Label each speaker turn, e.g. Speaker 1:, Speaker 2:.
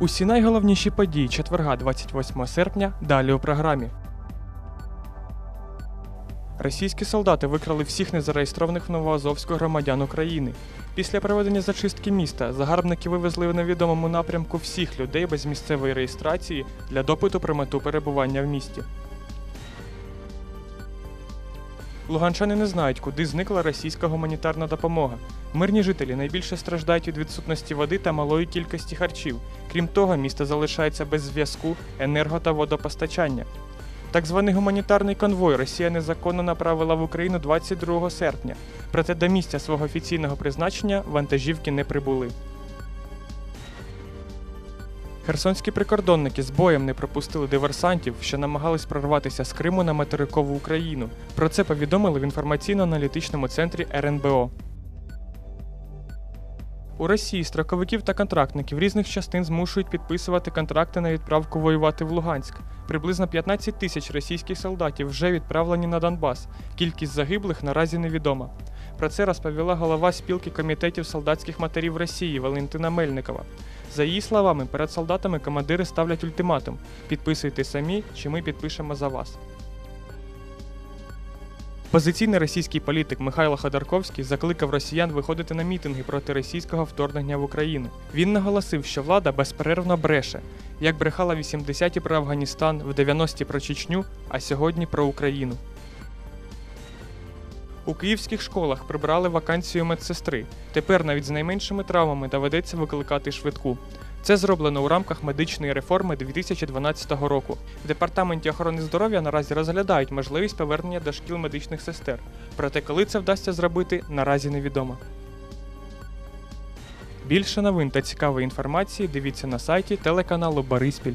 Speaker 1: Усі найголовніші події четверга 28 серпня далі у програмі. Російські солдати викрали всіх незареєстрованих в Новоазовську громадян України. Після проведення зачистки міста загарбники вивезли в невідомому напрямку всіх людей без місцевої реєстрації для допиту про мету перебування в місті. Луганчани не знають, куди зникла російська гуманітарна допомога. Мирні жителі найбільше страждають від відсутності води та малої кількості харчів. Крім того, місто залишається без зв'язку, енерго та водопостачання. Так званий гуманітарний конвой Росія незаконно направила в Україну 22 серпня, проте до місця свого офіційного призначення вантажівки не прибули. Херсонські прикордонники з боєм не пропустили диверсантів, що намагались прорватися з Криму на материкову Україну. Про це повідомили в інформаційно-аналітичному центрі РНБО. У Росії строковиків та контрактників різних частин змушують підписувати контракти на відправку воювати в Луганськ. Приблизно 15 тисяч російських солдатів вже відправлені на Донбас. Кількість загиблих наразі невідома. Про це розповіла голова спілки комітетів солдатських матерів Росії Валентина Мельникова. За її словами, перед солдатами командири ставлять ультиматум: підписуйте самі, чи ми підпишемо за вас. Позиційний російський політик Михайло Ходорковський закликав росіян виходити на мітинги проти російського вторгнення в Україну. Він наголосив, що влада безперервно бреше, як брехала в 80-ті про Афганістан, в 90-ті про Чечню, а сьогодні про Україну. У київських школах прибрали вакансію медсестри. Тепер навіть з найменшими травмами доведеться викликати швидку. Це зроблено у рамках медичної реформи 2012 року. В департаменті охорони здоров'я наразі розглядають можливість повернення до шкіл медичних сестер. Проте, коли це вдасться зробити, наразі невідомо. Більше новин та цікавої інформації дивіться на сайті телеканалу Бориспіль.